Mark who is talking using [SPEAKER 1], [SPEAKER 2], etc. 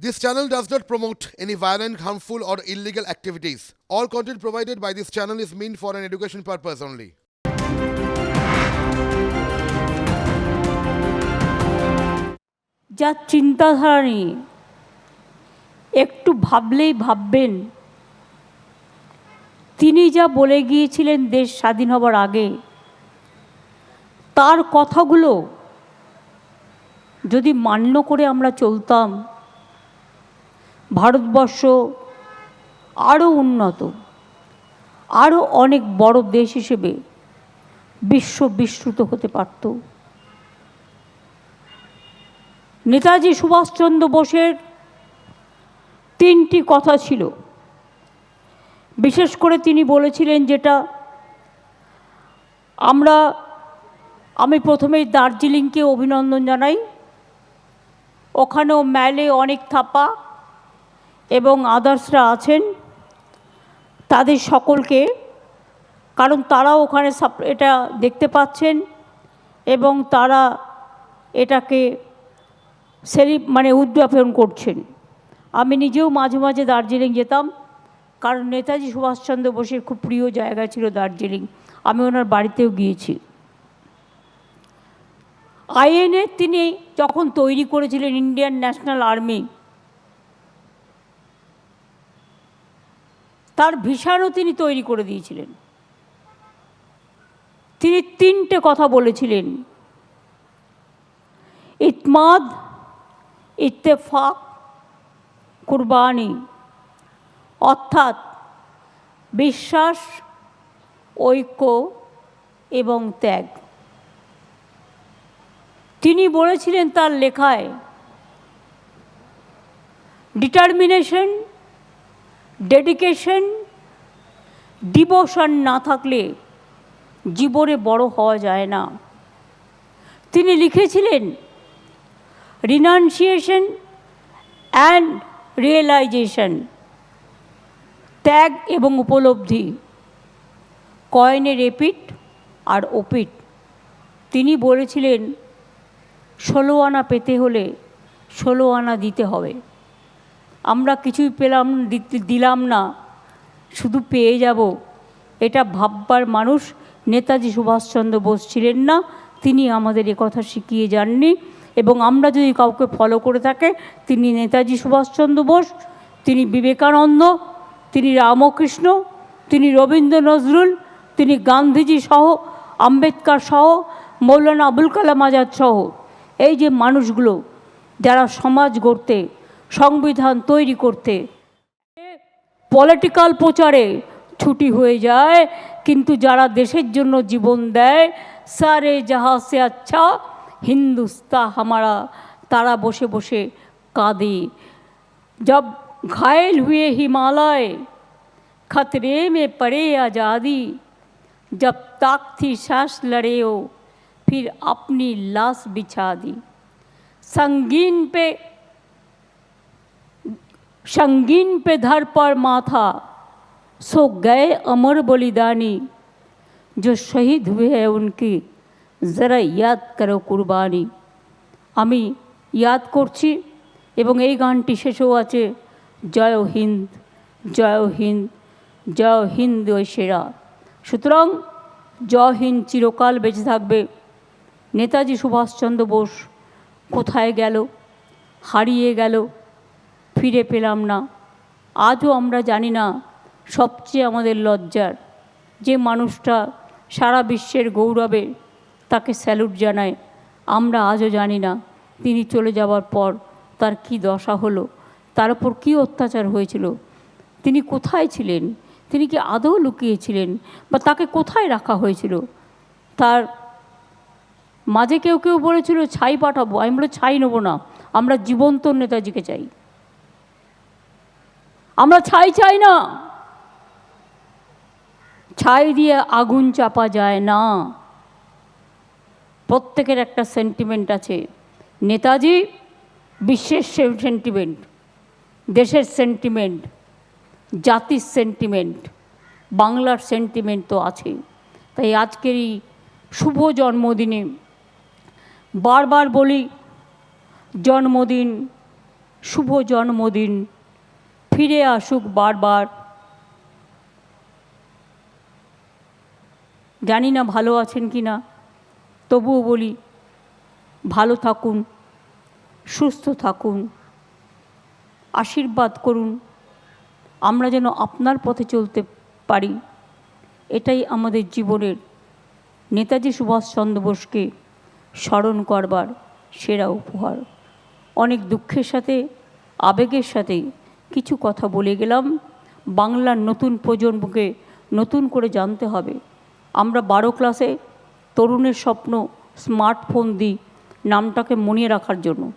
[SPEAKER 1] This channel does not promote any violent, harmful, or illegal activities. All content provided by this channel is meant for an education purpose only.
[SPEAKER 2] যার চিন্তাধারা নিয়ে একটু ভাবলেই ভাববেন তিনি যা বলে গিয়েছিলেন দেশ স্বাধীন হবার আগে তার কথাগুলো যদি মান্য করে আমরা চলতাম ভারতবর্ষ আরও উন্নত আরও অনেক বড় দেশ হিসেবে বিশ্ব বিশ্রুত হতে পারত। নেতাজি সুভাষচন্দ্র বোসের তিনটি কথা ছিল। বিশেষ করে তিনি বলেছিলেন যেটা আমরা, আমি প্রথমেই দার্জিলিংকে অভিনন্দন জানাই। ওখানেও ম্যালে অনেক থাপা। এবং আদার্সরা আছেন তাদের সকলকে, কারণ তারাও ওখানে এটা দেখতে পাচ্ছেন এবং তারা এটাকে সেলি মানে উদযাপন করছেন। আমি নিজেও মাঝে মাঝে দার্জিলিং যেতাম, কারণ নেতাজি সুভাষচন্দ্র বোসের খুব প্রিয় জায়গা ছিল দার্জিলিং। আমি ওনার বাড়িতেও গিয়েছি। আইএনএ তিনি যখন তৈরি করেছিলেন ইন্ডিয়ান ন্যাশনাল আর্মি তার ভিসারও তিনি তৈরি করে দিয়েছিলেন। তিনি তিনটে কথা বলেছিলেন। ইতমাদ, ইত্তেফাক, কুরবানি। অর্থাৎ বিশ্বাস, ঐক্য এবং ত্যাগ। তিনি বলেছিলেন তার লেখায় ডিটারমিনেশন ডেডিকেশন ডিভোশন না থাকলে জীবনে বড় হওয়া যায় না। তিনি লিখেছিলেন রিনাউন্সিয়েশন অ্যান্ড রিয়েলাইজেশন ত্যাগ এবং উপলব্ধি কয়েনের এপিট আর ওপিট। তিনি বলেছিলেন, ষোলো আনা পেতে হলে ষোলো আনা দিতে হবে। আমরা কিছুই পেলাম দিলাম না। শুধু পেয়ে যাব। এটা ভাববার মানুষ নেতাজি সুভাষচন্দ্র বোস ছিলেন না, তিনি আমাদের কথা শিখিয়ে যাননি এবং আমরা যদি কাউকে ফলো করে থাকে, তিনি নেতাজি সুভাষচন্দ্র বোস, তিনি বিবেকানন্দ, তিনি রামকৃষ্ণ, তিনি রবীন্দ্র নজরুল, তিনি গান্ধীজি সহ, আম্বেদকর সহ, মৌলানা আবুল কালাম আজাদ সহ। এই যে মানুষগুলো, যারা সমাজ গড়তে সংবিধান তৈরি করতে। পলিটিক্যাল প্রচারে ছুটি হয়ে যায়, কিন্তু যারা দেশের জন্য জীবন দেয়, সারে যাহা সে আচ্ছা হিন্দুস্তা হামারা, তারা বসে বসে কাঁদে। জব ঘায়েল হুয়ে হিমালয়, খতরে মে পড়ে আজাদি, জব তাক থি শ্বাস লড়েও, ফির আপনি লাশ বিছা দি সঙ্গীন পে संगीन पे धर पर माथा सो गए अमर बलिदानी जो शहीद हुए हैं उनकी ज़रा याद करो कुर्बानी আমি ইয়াদ করছি এবং এই গানটি শেষেও আছে জয় হিন্দ জয় হিন্দ জয় হিন্দ ওই সেরা সুতরাং জয় হিন্দ চিরকাল বেঁচে থাকবে নেতাজি সুভাষচন্দ্র বোস কোথায় গেল হারিয়ে গেল ফিরে পেলাম না। আজও আমরা জানি না সবচেয়ে আমাদের লজ্জার। যে মানুষটা সারা বিশ্বের গৌরবে তাকে স্যালুট জানায়, আমরা আজও জানি না তিনি চলে যাওয়ার পর তার কি দশা হলো, তার উপর কী অত্যাচার হয়েছিল, তিনি কোথায় ছিলেন, তিনি কি আদৌ লুকিয়েছিলেন বা তাকে কোথায় রাখা হয়েছিল? তার মাঝে কেউ কেউ বলেছিল, ছাই পাঠাবো। আমি বলে ছাই নেব না, আমরা জীবন্ত নেতাজিকে চাই। আমরা ছাই চাই না। ছাই দিয়ে আগুন চাপা যায় না। প্রত্যেকের একটা সেন্টিমেন্ট আছে। নেতাজি, বিশ্বের সেন্টিমেন্ট দেশের সেন্টিমেন্ট জাতির সেন্টিমেন্ট বাংলার সেন্টিমেন্ট তো আছে তাই আজকের এই শুভ জন্মদিনে বারবার বলি, জন্মদিন, শুভ জন্মদিন ফিরে আসুক বারবার। জানি না ভালো আছেন কি না, তবুও বলি, ভালো থাকুন, সুস্থ থাকুন, আশীর্বাদ করুন, আমরা যেন আপনার পথে চলতে পারি। এটাই আমাদের জীবনের। নেতাজি সুভাষচন্দ্র বোসকে স্মরণ করবার সেরা উপহার। অনেক দুঃখের সাথে, আবেগের সাথে কিছু কথা বলে গেলাম। বাংলার নতুন প্রজন্মকে নতুন করে জানতে হবে। আমরা বারো ক্লাসে তরুণের স্বপ্ন স্মার্টফোন দিই নামটাকে মনে রাখার জন্য।